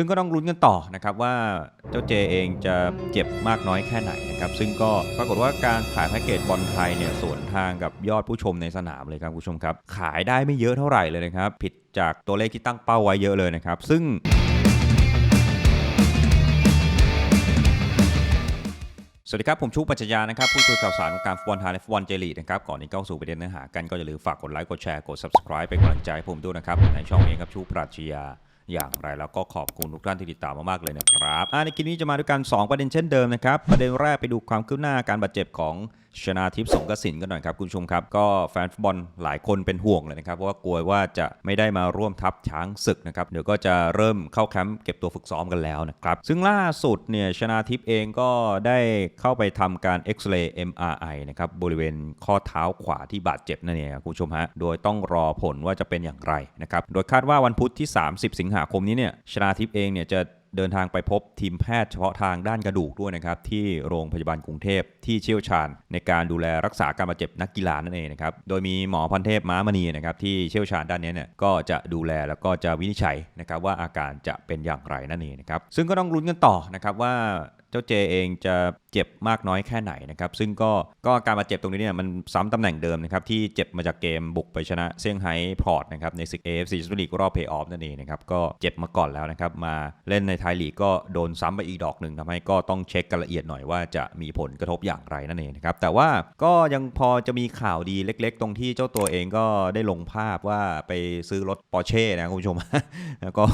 ซึ่งก็ต้องลุ้นกันต่อนะครับว่าเจ้าเจเองจะเจ็บมากน้อยแค่ไหนนะครับซึ่งก็ปรากฏว่าการขายแพ็กเกจบอลไทยเนี่ยสวนทางกับยอดผู้ชมในสนามเลยครับผู้ชมครับ ขายได้ไม่เยอะเท่าไหร่เลยนะครับผิดจากตัวเลขที่ตั้งเป้าไว้เยอะเลยนะครับ ซึ่งสวัสดีครับ ผมชูปัจจยานะครับผู้ช่วยข่าวสารของการฟุตบอลไทยและฟุตบอลเจลีนะครับ ก่อนที่เข้าสู่ประเด็นเนื้อหากันก็อย่าลืมฝากกดไลค์กดแชร์กด subscribe เป็นกำลังใจให้ผมด้วยนะครับ ในช่องนี้ครับชูปรัชญา อย่างไรแล้วก็ขอบคุณทุกท่านที่ติดตามมากๆเลยนะครับอ่าในคลิปนี้จะมาด้วยกัน 2 ประเด็นเช่นเดิมนะครับ ประเด็นแรกไปดูความคืบหน้าการบาดเจ็บของ ชนาทิพย์สงกสินกันหน่อยครับคุณผู้ชมครับ ก็แฟนฟุตบอลหลายคนเป็นห่วงเลยนะครับเพราะว่ากลัวว่าจะไม่ได้มาร่วมทัพช้างศึกนะครับเดี๋ยวก็จะเริ่มเข้าแคมป์เก็บตัวฝึกซ้อมกันแล้วนะครับซึ่งล่าสุดเนี่ยชนาทิพย์เองก็ได้เข้าไปทำการเอ็กซเรย์ MRI นะครับบริเวณข้อเท้าขวาที่บาดเจ็บนั่นเองคุณผู้ชมฮะโดยต้องรอผลว่าจะเป็นอย่างไรนะครับโดยคาดว่าวันพุธที่ 30 สิงหาคมนี้เนี่ยชนาทิพย์เองเนี่ยจะ เดินทางไปพบทีมแพทย์เฉพาะทางด้านกระดูกด้วยนะครับ ที่โรงพยาบาลกรุงเทพที่เชี่ยวชาญ ในการดูแลรักษาการบาดเจ็บนักกีฬานั่นเองนะครับโดยมีหมอพันเทพม้ามณีนะครับที่เชี่ยวชาญด้านนี้เนี่ยก็จะดูแลแล้วก็จะวินิจฉัยนะครับว่าอาการจะเป็นอย่างไรนั่นเองนะครับซึ่งก็ต้องลุ้นกันต่อนะครับว่าเจ้าเจเองจะเจ็บมากน้อยแค่ไหนนะครับ ซึ่งก็ก็การบาเจ็บตรงนี้เนี่ยมันซ้ำตำแหน่งเดิมนะครับ ที่เจ็บมาจากเกมบุกไปชนะเซี่ยงไฮ้พอร์ตนะครับในศึก AFC ซูเปอร์ลีกรอบเพย์ออฟนั่นเองนะครับ ก็เจ็บมาก่อนแล้วนะครับ มาเล่นในไทยลีกก็โดนซ้ำไปอีกดอกหนึ่งทำให้ก็ต้องเช็คกันละเอียดหน่อยว่าจะมีผลกระทบอย่างไรนั่นเองนะครับแต่ว่าก็ยังพอจะมีข่าวดีเล็ก ๆ ตรงที่เจ้าตัวเองก็ได้ลงภาพว่าไปซื้อรถปอร์เช่นะคุณผู้ชมแล้วก็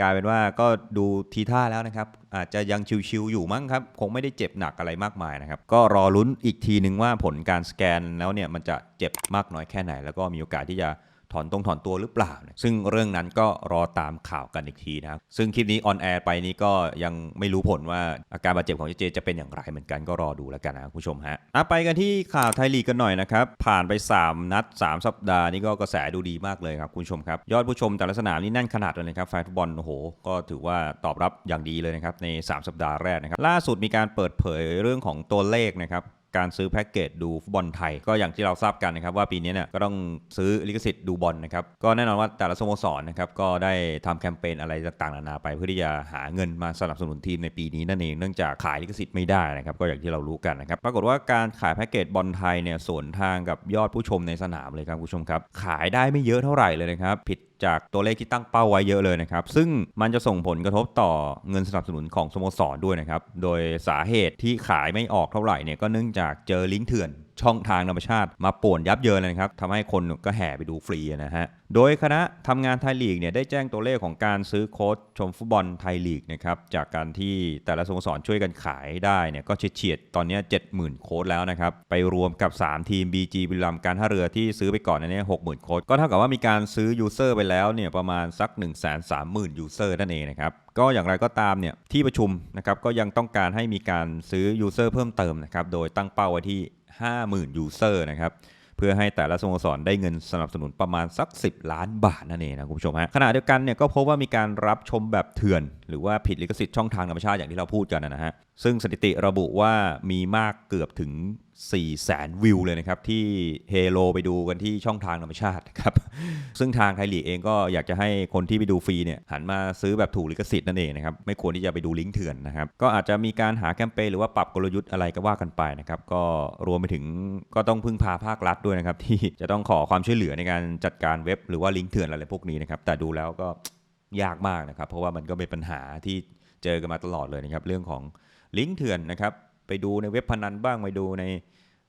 กลายเป็นว่าก็ดูทีท่าแล้วนะครับอาจจะยังชิวๆอยู่มั้งครับ คงไม่ได้เจ็บหนักอะไรมากมายนะครับ ก็รอลุ้นอีกทีหนึ่งว่าผลการสแกนแล้วเนี่ยมันจะเจ็บมากน้อยแค่ไหน แล้วก็มีโอกาสที่จะ ถอนตรงถอนตัวหรือเปล่าเนี่ยซึ่งเรื่องนั้นก็รอตามข่าวกันอีกทีนะครับซึ่งคลิปนี้ออนแอร์ไปนี้ก็ยังไม่รู้ผลว่าอาการบาดเจ็บของเจเจจะเป็นอย่างไรเหมือนกันก็รอดูแล้วกันนะคุณผู้ชมฮะอะไปกันที่ข่าวไทยลีกกันหน่อยนะครับ ผ่านไป 3 นัด 3 สัปดาห์นี่ก็กระแสดูดีมากเลยครับคุณผู้ชมครับ ยอดผู้ชมแต่ละสนามนี่แน่นขนาดเลยนะครับแฟนฟุตบอลโอ้โห ก็ถือว่าตอบรับอย่างดีเลยนะครับใน 3 สัปดาห์แรกนะครับล่าสุดมีการเปิดเผยเรื่องของตัวเลขนะครับ การซื้อแพ็กเกจดูฟุตบอลไทย ก็อย่างที่เราทราบกันนะครับว่าปีนี้เนี่ยก็ต้องซื้อลิขสิทธิ์ดูบอลนะครับก็แน่นอนว่าแต่ละสโมสรนะครับก็ได้ทำแคมเปญอะไรต่างๆนานาไป เพื่อที่จะหาเงินมาสนับสนุนทีมในปีนี้นั่นเองเนื่องจากขายลิขสิทธิ์ไม่ได้นะครับก็อย่างที่เรารู้กันนะครับปรากฏว่าการขายแพ็กเกจบอลไทยเนี่ยสวนทางกับยอดผู้ชมในสนามเลยครับคุณผู้ชมครับขายได้ไม่เยอะเท่าไหร่เลยนะครับผิด จากตัวเลขที่ตั้งเป้าไว้เยอะเลยนะครับ ซึ่งมันจะส่งผลกระทบต่อเงินสนับสนุนของสโมสรด้วยนะครับ โดยสาเหตุที่ขายไม่ออกเท่าไหร่เนี่ยก็เนื่องจากเจอลิงก์เถื่อน ช่องทางธรรมชาติมาป่วนยับเยินเลยนะครับทำให้คนก็แห่ไปดูฟรีนะฮะ โดยคณะทำงานไทยลีกเนี่ยได้แจ้งตัวเลขของการซื้อโค้ดชมฟุตบอลไทยลีกนะครับจากการที่แต่ละสโมสรช่วยกันขายได้เนี่ยก็เฉียดๆตอนนี้ 70,000 โค้ดแล้วนะครับไปรวมกับ 3 ทีม BG บุรีรัมย์การท่าเรือที่ซื้อไปก่อนอันนี้60,000โค้ดก็เท่ากับว่ามีการซื้อยูเซอร์ไปแล้วเนี่ยประมาณสัก 130,000ยูเซอร์นั่นเองนะครับก็อย่างไรก็ตามเนี่ยที่ประชุมนะครับก็ยังต้องการให้มีการซื้อยูเซอร์เพิ่มเติมนะครับโดยตั้งเป้าไว้ที่ 50,000 ยูเซอร์นะครับเพื่อให้แต่ละสโมสรได้เงินสนับสนุนประมาณสัก 10 ล้านบาทนั่นเองนะคุณผู้ชมฮะขณะเดียวกันเนี่ยก็พบว่ามีการรับชมแบบเถื่อน หรือว่าผิดลิขสิทธิ์ช่องทางธรรมชาติอย่างที่เราพูดกันนะฮะซึ่งสถิติระบุว่ามีมากเกือบถึง 4แสนวิวเลยนะครับ ที่เฮโลไปดูกันที่ช่องทางธรรมชาติครับ ซึ่งทางไทยลีกเองก็อยากจะให้คนที่ไปดูฟรีเนี่ยหันมาซื้อแบบถูกลิขสิทธิ์นั่นเองนะครับ ไม่ควรที่จะไปดูลิงก์เถื่อนนะครับ ก็อาจจะมีการหาแคมเปญหรือว่าปรับกลยุทธ์อะไรก็ว่ากันไปนะครับ ก็รวมไปถึงก็ต้องพึ่งพาภาครัฐด้วยนะครับ ที่จะต้องขอความช่วยเหลือในการจัดการเว็บหรือว่าลิงก์เถื่อนอะไรพวกนี้นะครับแต่ดูแล้วก็ยากมากนะครับ เพราะว่ามันก็เป็นปัญหาที่เจอกันมาตลอดเลยนะครับเรื่องของลิงก์เถื่อนนะครับ ไปดูในเว็บพนันบ้างไปดูใน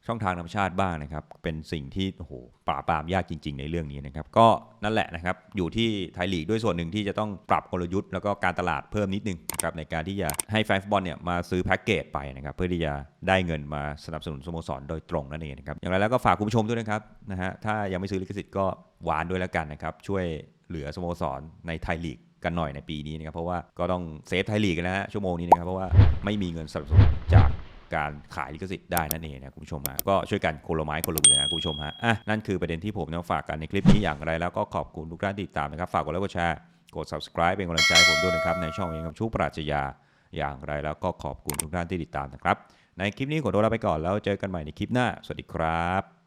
ช่องทางธรรมชาติบ้างนะครับ เป็นสิ่งที่โอ้โหปราบปรามยากจริง ๆ ในเรื่องนี้นะครับ ก็นั่นแหละนะครับ อยู่ที่ไทยลีกด้วยส่วนหนึ่งที่จะต้องปรับกลยุทธ์แล้วก็การตลาดเพิ่มนิดนึงนะครับในการที่จะให้แฟนฟุตบอลเนี่ยมาซื้อแพ็กเกจไปนะครับ เพื่อที่จะได้เงินมาสนับสนุนสโมสรโดยตรงนั่นเองนะครับ อย่างไรแล้วก็ฝากคุณผู้ชมด้วยนะครับนะฮะถ้ายังไม่ซื้อลิขสิทธิ์ก็หวานด้วยแล้วกันนะครับช่วยเหลือสโมสรในไทยลีกกันหน่อยในปีนี้นะครับเพราะว่าก็ต้องเซฟไทยลีกกันนะฮะชั่วโมงนี้นะครับเพราะว่าไม่มีเงินสนับสนุนจาก การขายลิขสิทธิ์ได้นั่นเองนะคุณผู้ชมฮะก็ช่วยกันคนละไม้คนละมือนะคุณผู้ชมฮะอะนั่นคือประเด็นที่ผมนำฝากกันในคลิปนี้อย่างไรแล้วก็ขอบคุณทุกท่านที่ติดตามนะครับฝากกดไลค์กดแชร์กด subscribe เป็นกำลังใจให้ผมด้วยนะครับในช่องเองกับชูปราชญาอย่างไรแล้วก็ขอบคุณทุกท่านที่ติดตามนะครับ ในคลิปนี้ขอตัวลาไปก่อนแล้วเจอกันใหม่ในคลิปหน้า สวัสดีครับ